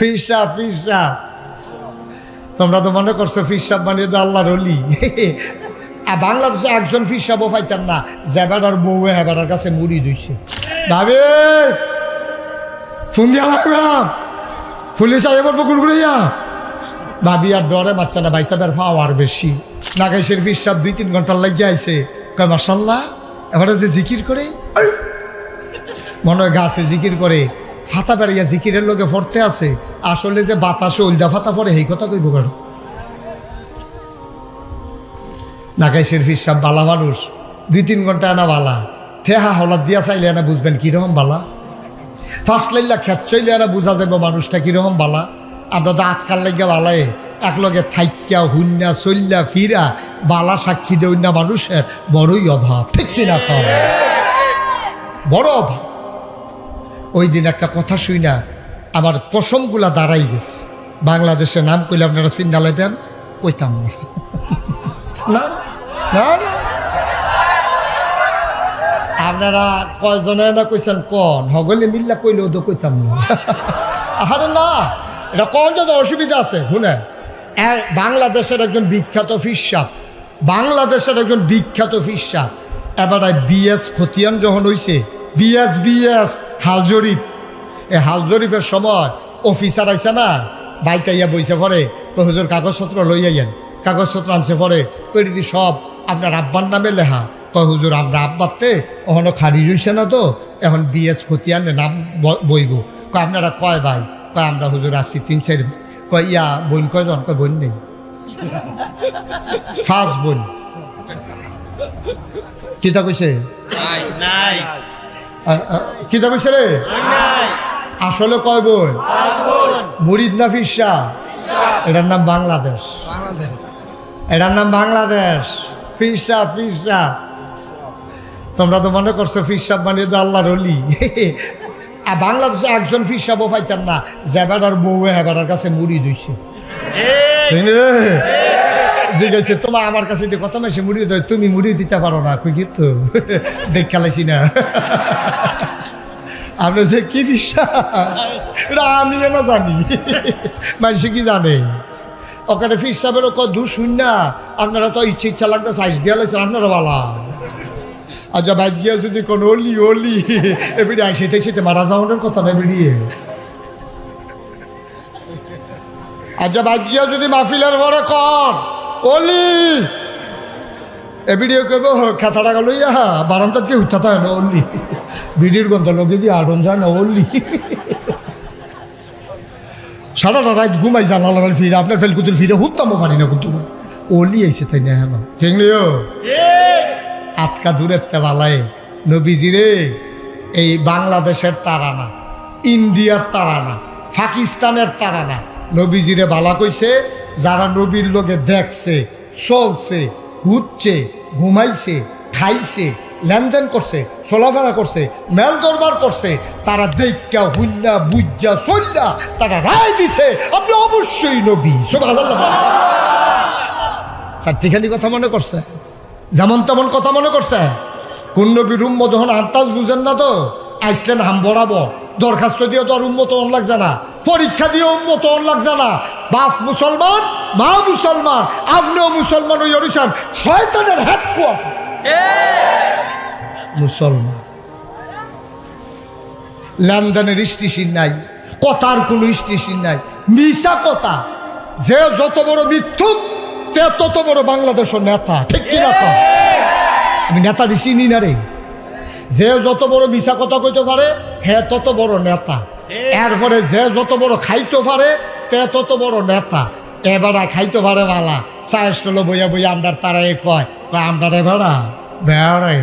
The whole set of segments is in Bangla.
ফিরসাব ফিরসাব তোমরা তো মনে করছ ফিরসাব মানে তো আল্লাহর অলি বাংলাদেশে একজন ফিরসাবও পাইতেন না জেবাডার বউ হেবাডার কাছে মুড়ি দিচ্ছে ভাবে, ফোন দিয়া লাগলাম পুলিশ আগে বলব কুড়কুড়িয়া ভাবি, আর ডরে বাচ্চা বাচ্চাটা বাইসাবের পাওয়ার বেশি। নাগাইশের ফিরসাব দুই তিন ঘণ্টার লাগিয়ে আইছে। কয় মার্শাল্লাহ এবারে যে জিকির করে? মনে হয় গাছে জিকির করে। ফাতা বেড়াইয়া জিকিরের লোকে ফরতে আছে, আসলে যে বাতাসে উলদা ফাতা পরে এই কথা কইব কেন? নাকাইশের ফিরসাব বালা মানুষ, দুই তিন ঘণ্টা আনা বালা। ঠেহা হলাদ দিয়া চাইলে না বুঝবেন কীরকম বালা। ফার্স্ট লাইলা খেত চাইলে না বুঝা যাবে মানুষটা কীরকম বালা। আমরা তো আটকাল লাগিয়া বালায় একলগে থাইক্যা হুন্যা চল্যা ফিরা, বালা সাক্ষী দেউন না মানুষের বড়ই অভাব। ঠিক কিনা কম? বড় অভাব। ওই দিন একটা কথা শুই না আমার পশমগুলা দাঁড়াই গেছে। বাংলাদেশে নাম কইলে আপনারা চিন্তা লাইবেন কইতাম না। না? আপনারা কয়জনে না কইছেন কন? হগলে মিল্লা কইলেও তো কইতাম না। আরে না এটা কন যদি অসুবিধা আছে শুনেন। বাংলাদেশের একজন বিখ্যাত ফিসাব বাংলাদেশের একজন বিখ্যাত ফিসাব এবার বিএস খতিয়ান যখন হইছে বিএস বিএস হাল জরিপ এই হাল জরিপের সময় অফিসার আইসে না, বাইকাইয়া বইসে পরে তো হুজুর কাগজপত্র লই আইয়েন। কাগজপত্র আনছে পরে, কই দিদি সব, আপনার আব্বার নামে লেখা। কয় হুজুর, আমরা আব্বাতে ওখানে খারিজ হইছে না তো, এখন বিএস খতিয়ানে নাম বইব। কয় আপনারা কয় ভাই? কয় আমরা হুজুর আসছি তিন, চার। কয় ইয়া বোন কয়জন? কয় বোন নেই। ফার্স্ট বোন। কিতা কইছে? নাই। কিতা কইছে রে? আসলে কয় বোন? মুরিদ না ফিসা এটার নাম বাংলাদেশ। এটার নাম বাংলাদেশ। ফিসা ফিসা তোমরা তো মনে করছ ফিসাব মানে তো আল্লাহর অলি আর বাংলাদেশে একজন ফিসাবও পাইতেন না জেবাডার বউ হেবাডার কাছে মুড়ি দিচ্ছে জিজ্ঞাসা তোমার আমার কাছে কত মাসে মুড়ি দেয় তুমি মুড়ি দিতে পারো না। কই কি তো? দেখ খেলাইছি না। আপনি যে কি এটা আমি না জানি? মানুষ কি জানে? ওখানে ফিসাবের ক দু শূন্য আপনারা তো ইচ্ছে ইচ্ছা লাগতে সাইজ দিয়ে লাইছেন, আপনারা বালা। আর যা বাইক গিয়ে যদি কোনো অলি অলি, এবিডি আইসিতে সেতে মারা যাওয়ানোর কথা না বেরিয়ে আর যা বাইক গিয়ে যদি মাহফিলের ঘরে কর অলি এবিডিও কইব খেতাটা গেল, ইয়া বারান্দাত কি উঠাতে হয় না অলি। বিড়ির গন্ধ লগে দিয়ে আড়ন যায় না অলি। সারাটা রাত ঘুমাই জানালার ফিরে আপনার ফেলকুতুর ফিরে হুত্তামও পারি না কুতুর অলি আইসে তাই না হ্যাঁ ঠিক আটকা দূরের তেবালায় নবীজিরে এই বাংলাদেশের তারানা ইন্ডিয়ার তারানা পাকিস্তানের তারানা নবীজিরে বালা কইছে যারা নবীর লোকে দেখছে, চলছে ঘুরছে ঘুমাইছে, খাইছে, লেনদেন করছে, চলাফেরা করছে, মেল দরবার করছে, তারা দেখা হুল্লা বুজ্জা চল্লা তারা রায় দিছে। আপনি অবশ্যই নবী চারটিখানি কথা মনে করছে? যেমন তেমন কথা মনে করছে? কোন নবীর উম্মত যখন আন্তাজ বুঝেন না তো? আইসলেন হাম বরাবর। দরখাস্ত দিয়ে তো আর উম্মত অন লাগছে না। পরীক্ষা দিয়ে উম্মত অন লাগছে না। বাপ মুসলমান মা মুসলমান আপনিও মুসলমান ওই অরিসান শয়তানের হ্যাট মুসলমান। লেনদেনের স্টেশন নাই কথার কোনো স্টেশন নাই। মিশা কথা যে যত বড় মিথ্যুক তে তত বড় বাংলাদেশের নেতা। ঠিক কিনা কম আমি নেতাটি চিনি না রে। যে যত বড় মিশা কথা কইতে পারে হে তত বড় নেতা। এরপরে যে যত বড় খাইতে পারে তে তত বড় নেতা। এবারা খাইতে পারে বালা। চায়ের স্টলে বইয়া বইয়া আমরার তারাই কয় কয় আমরার এবারা বেড়াই।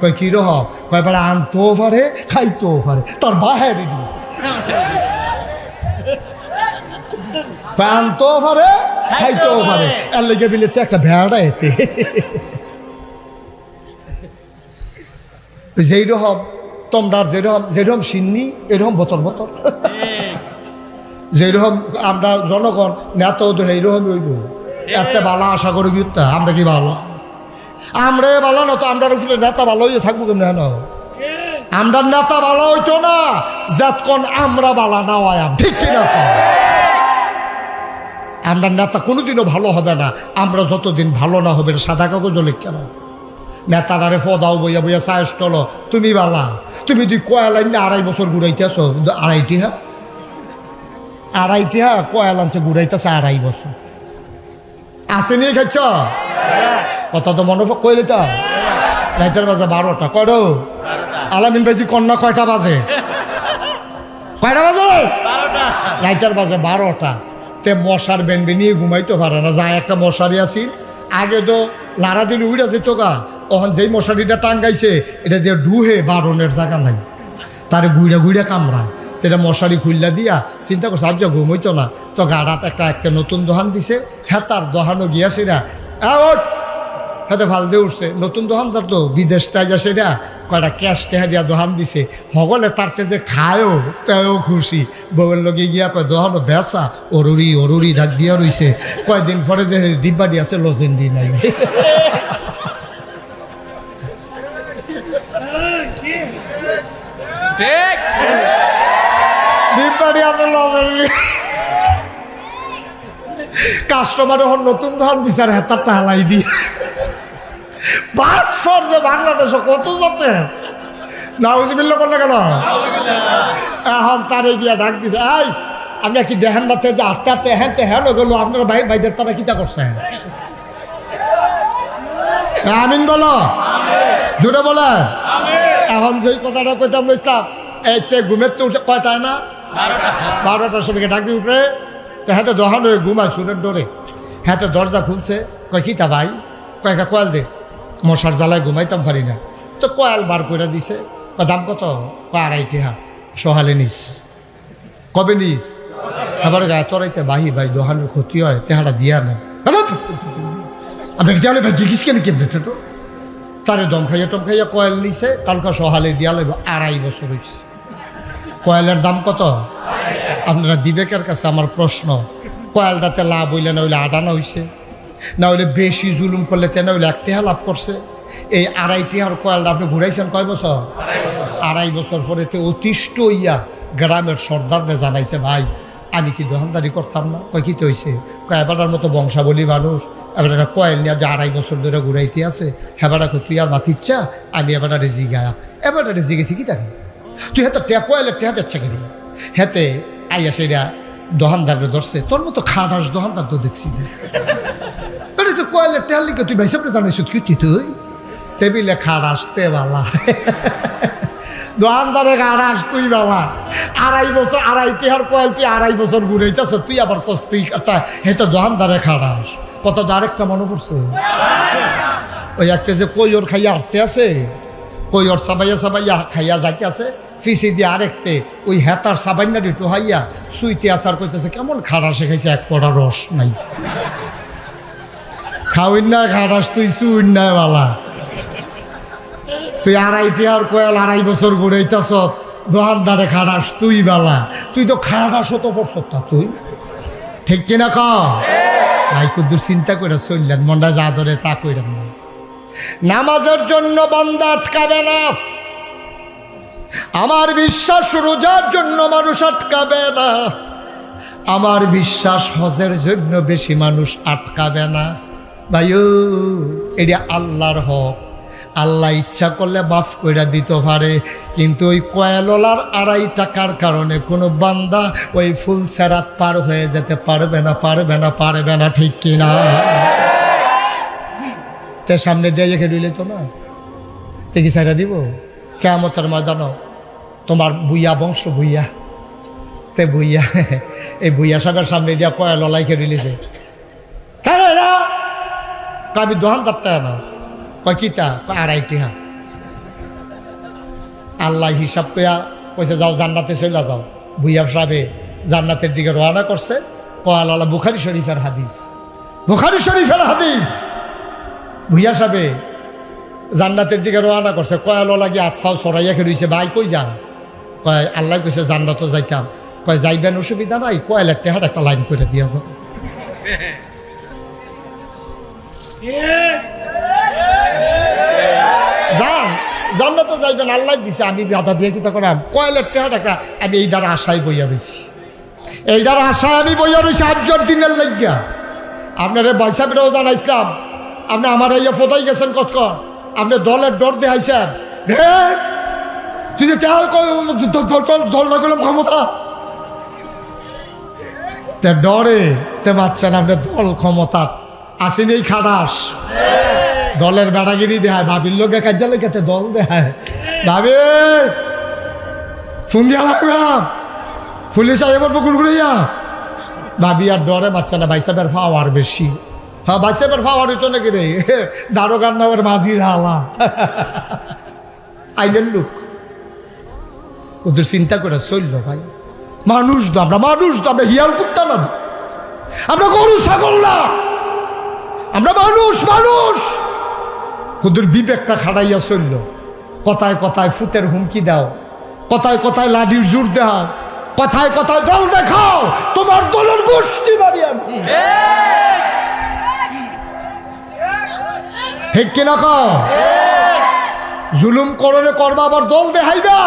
কয় কি রহ? কয় বেড়া আনতেও পারে খাইতেও পারে। তার বাহারি আনতেও পারে খাইতেও পারে। এর লেগে বিলে তো একটা ভেড়া এতে। যেই রকম তোমরার যেরকম যেরকম সিন্নি এরকম বতর বতর যেরকম আমরা জনগণ নেত তো হইব। এত বালা আশা করি তা? আমরা কি ভালো? আমরা ভালো না তো আমরা নেতা ভালো হয়ে থাকব কেমন হেন? আমরা নেতা ভালো হইতো না যাতক্ষণ আমরা বালা না হয় ঠিক কিনা? আমরা নেতা কোনোদিনও ভালো হবে না, আমরা যতদিন ভালো না হবে সাদা কাগজ কেন নেতারারে ফদাও বইয়া বইয়া টলো তুমি বালা তুমি দুই কয়ালাইন আড়াই বছর ঘুরাইতেছ, আড়াইটি হ্যাঁ? আড়াইটি হ্যাঁ কয়ালাঞ্চে ঘুরাইতেছে আড়াই বছর। আসে নিয়ে খাচ্ছ কথা তো মনে কইলে তো। রাইতের বাজে বারোটা কয়টো আলামিন ভাইজি কন্যা কয়টা বাজে? কয়টা বাজে রাইতের বাজে বারোটা। তে মশার বেনবে নিয়ে ঘুমাইতে পারে না, যায় একটা মশারি আসি আগে তো লাড়া দিন উড়ে যেত গা তখন যেই মশারিটা টাঙ্গাইছে, এটা দিয়ে ডুহে বারণের জায়গা নাই। তারে গুইড়া গুইড়া কামড়ায়। তো মশারি খুললা দিয়া চিন্তা করছে আজ ঘুমইতো না। তো গাড়াত একটা একটা নতুন দোহান দিছে হেতার দোহানো গিয়া সেরা। হাতে ভালো দিয়ে উঠছে। নতুন দোকানদার তো বিদেশ তাই যা সেটা কয়টা ক্যাশ টেহা দিয়া দোহান দিছে। হগলে তারতে যে খায়ও তাইও খুশি। বউয়ের লগে গিয়া কয় দোকানো বেসা অরুরি অরুরি ডাক দিয়া রইছে। কয়দিন পরে যে ডিব্বাডি আছে, লজেন্ডি নাই। ঠিক ডিব্বাডি আছে লজেন্ডি কাস্টমার এখন নতুন ধান বিচার হেতারটা হালাই দিয়ে বাট ফর যে বাংলাদেশে কত যাতে নাউজিবিল্লা করলে কেন? এখন তারে গিয়া ডাক দিছে এই আমরা কি দেহান বাতে যে আটতে আটতে হ্যাঁ তে হ্যাঁ গেল আপনার ভাই ভাইদের তারা কিতা করছে? আমিন বলো। জুড়ে বলে এখন যেই কথাটা কইতাম ইসলাম এই তে ঘুমের তো উঠে কয়টায় না? বারোটার সময়কে ডাক দিয়ে উঠে, তো হ্যাঁ তো হয়ে ঘুমায় সুরের ডরে হ্যাঁ তো দরজা খুলছে, কয় কিতা ভাই? কয়েকটা কয়াল দে। মশার জ্বালায় ঘুমাইতাম পারি না। তো কয়াল বার করে দিছে দাম কত? আড়াইটি হা সহালে নিস। কবে নিস? আবার গায়ে তরাইতে বাহি ভাই, দোহানের ক্ষতি হয় তেহাটা দিয়া নেন আপনাকে জানে ভাই, জিজ্ঞিস কেন কেমনে তো তারে দম খাইয়া টম খাইয়া কয়েল নিছে কালকা সহালে দিয়া লইব, আড়াই বছর হয়েছে কয়েলের দাম কত? আপনারা বিবেকের কাছে আমার প্রশ্ন। কয়েলটাতে লাভ হইলে না হইলে আডানা হইছে? না হইলে বেশি জুলুম করলে তে না হইলে একটিহা লাভ করছে? এই আড়াইটি আর কয়েলটা আপনি ঘুরাইছেন কয় বছর? আড়াই বছর পরে তো অতিষ্ঠ হইয়া গ্রামের সর্দাররে জানাইছে, ভাই, আমি কি দোকানদারি করতাম না? কয়, কি তো হইছে? কয় এবারটার মতো বংশাবলী মানুষ। এবার একটা কয়েল নিয়ে যে আড়াই বছর ধরে ঘুরাইতে আছে হেবাটা তুই আর মাতিচ্ছা? আমি এবারটা রেজি গায়া এবারটা রেজি গেছি কি তারি? তুই হাতে টে কয়েলের টেহা দিচ্ছে কিনি হেতে আইয়া সেটা দোকানদারে ধরছে। তোর মতো খাটাস দোকানদার তো দেখছি না। টেহার লিখে তুই ভাইসাবটা জানাইছ? কি তুই তুই? টেবিলে খাটাস তে বালা। দোকানদারে খাটাস তুই বালা। আড়াই বছর, আড়াই টেহার কয়েল তুই আড়াই বছর ঘুরাইতেছ তুই আবার কস তুই হে তো দোকানদারে খাটাস। কত আরেকটা মনে পড়ছে? ওই একটা যে কই ওর খাইয়া আটতে আছে কৈর সাবাইয়া সাবাইয়া খাইয়া যাইতে আছে ফিসি দিয়ে আরেকতে ওই হেতার সাবাইনাটি টোহাইয়া সুইতে আসার কইতেছে, কেমন খাড়া শেখাইছে, এক ফোঁটা রস নাই। খাওয়াই না খাটাস তুই সুইন না বালা। তুই আড়াইটি আর কয়াল আড়াই বছর ঘুরাইতেছ দোকানদারে খাটাস তুই বালা। তুই তো খাটাস তো পড়ছ তা তুই। ঠিক কিনা ক? কুদ্দুর, চিন্তা করে চললেন, মনটা যা ধরে তা কইরেন না নামাজের জন্য বান্দা আটকাবে না। আমার বিশ্বাস রোজার জন্য মানুষ আটকাবে না। আমার বিশ্বাস হজের জন্য বেশি মানুষ আটকাবে না। ভাইও, এটা আল্লাহর হক। আল্লাহ ইচ্ছা করলে মাফ করে দিতে পারে, কিন্তু ওই কয়েললার আড়াই টাকার কারণে? কোনো বান্দা ওই ফুল সেরাত পার হয়ে যেতে পারবে না পারবে না পারবে না, ঠিক কিনা? তে সামনে দিয়ে রেখে দিলে তো না। তে কি সাইরা দিব? কেমতের ময়দানও তোমার বুইয়া বংশ বুইয়া তে বুইয়া এই বুইয়া সাহেবের সামনে দিয়া কয়া ললাইকে রিলিজে কেন আমি দোহান তারটা না। কয় কিতা কয় আড়াইটি হা আল্লাহ হিসাব কয়া কইছে, যাও জান্নাতে চলে যাও। বুইয়া সাহেবে জান্নাতের দিকে রওনা করছে। কয়াললা বুখারি শরীফের হাদিস। বুখারি শরীফের হাদিস। ভুইয়া সাহেবে জান্নাতের দিকে রওনা করছে কয়ালো লাগি আতফাও সরাইয়া খেয়ে ভাই কই যা কয়, আল্লাহ কইছে জান্নাতও যাইতাম। কয়, যাইবেন, অসুবিধা নাই কয়লার টেহার একটা লাইন করে দিয়া যাবে যান জান্নাতও যাইবেন, আল্লাহ দিছে, আমি বাধা দিয়ে কিতা করাম। কয়লার টেহার একটা, আমি এই দ্বারা আশায় বইয়া রয়েছি এইটার আশায় আমি বইয়া রয়েছি আটজন দিনের লাগিয়া। আপনারে বৈশাখেরও জানাইছিলাম আপনি আমার ইয়ে ফোটাই গেছেন কতক্ষণ? আপনি দলের ডর দেখাইছেন। যে দল ক্ষমতা? তে ডরে, তে দল দলের বেড়াগিরি দেখায়, ভাবির লোকে কাজে লেগেতে দল দেখায়। ভাবি! ফোন দিয়া পুলিশ আইব বকুল ঘুরিয়া ভাবি আর ডরে বাচ্চা না বাইসাবের পাওয়ার বেশি। হ্যাঁ বাইসাবের ফাওয়ার হইতো নাকি রে? দারোগার নামের মাঝির হালা। আইলেন লোক। ওদের চিন্তা করে চলল ভাই। মানুষ তো আমরা, মানুষ তো আমরা হিয়াল কুত্তা না আমরা গরু, ছাগল না। আমরা মানুষ মানুষ। ওদের বিবেকটা খাড়াইয়া চলল। কথায় কথায় ফুতের হুমকি দাও। কথায় কথায় লাডির জোর দাও কথায় কথায় দল দেখাও। তোমার দলের গোষ্ঠী বাড়ি আমি। ঠিক কিনা জুলুম করলে করবা আবার দল দেখাইবা?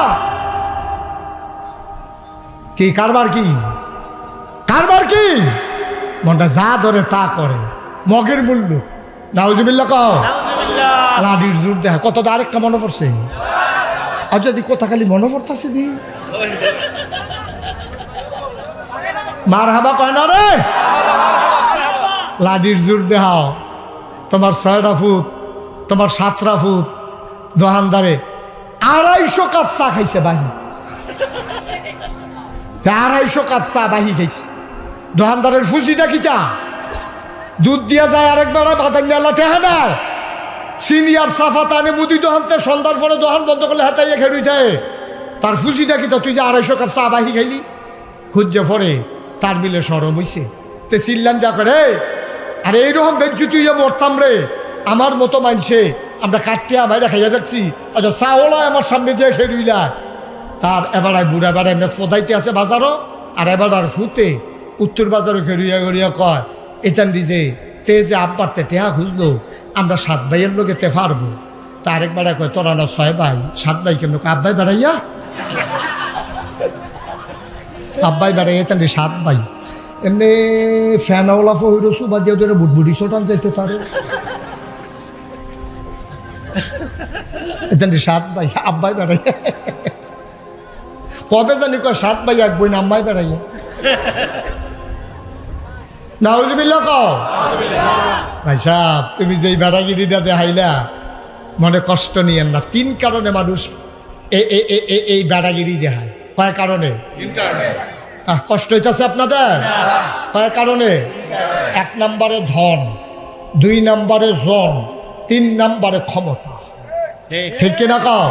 কি কারবার কি? কারবার কি? মনটা যা ধরে তা করে। মগের মূল্য। নাউজুবিল্লা কও? লাডির জোর দেখা কত আরেকটা মনে পড়ছে। আর যদি কথা খালি মনে পড়তেছে দি? মার হাবা কয় না রে? লাডির জোর দেহাও। তোমার ছয়টা ফুট। তোমার সাতরা ফুট দোকানদারে আড়াইশো কাপ চা খাইছে বাহি আড়াইশো কাপ চা বাহি খাইছে। দোকানদারের ফুসিটা কিটা দুধ দিয়া যায় আরেক বেড়া বাদান নেলা টেহা নেয় সিনিয়র সাফা তানে মুদি দোহানতে, সন্ধ্যার পরে দোহান বন্ধ করলে হাতাইয়া খেলুই যায় তার ফুসিটা কি তো তুই যে আড়াইশো কাপ চা বাহি খাইলি? খুঁজে পরে তার মিলে সরম হইছে। তে চিল্লান যা করে আরে এইরকম বেজ্জু তুই মরতাম রে আমার মতো মানছে আমরা কাটিয়া বাইরে খাইয়া যাচ্ছি। আচ্ছা চাওলা আমার সামনে দিয়ে খেলুইলা তার এবারায় বুড়া বেড়া এমনি ফোদাইতে আছে বাজারও, আর এবার ফুতে উত্তর বাজারও খেলুইয়া গড়িয়া কয় এটান দিছে তে যে আব্বারতে টেহা খুঁজলো, আমরা সাত ভাইয়ের লোকে তে পারব তা আরেক বেড়া কয়, তোরা না ছয় ভাই, সাত ভাই কেমন আব্বাই বেড়াইয়া? আব্বাই বেড়াইয়া তেন সাত ভাই। এমনি ফ্যানওয়ালা ফহির সুবা দিয়ে ধরে বুটবুটি ছোটান যেত তার এতেন সাত ভাই আব্বাই বেড়াইয়া কবে জানি কয় সাত ভাই এক বই নাম্বাই বেড়াইয়া নাউজুবিল্লা কও। ভাই সাহ তুমি যেই বেড়াগিরিটা দেখাইলা মনে কষ্ট নিয়েন না। তিন কারণে মানুষ এ- এ- এ- এ- এই বেড়াগিরি দেখায়। কয় কারণে? আহ, কষ্ট হইতেছে আপনাদের? কয় কারণে। এক নম্বরে ধন দুই নম্বরে জন তিন নম্বরে ক্ষমতা। ঠিক কিনা কও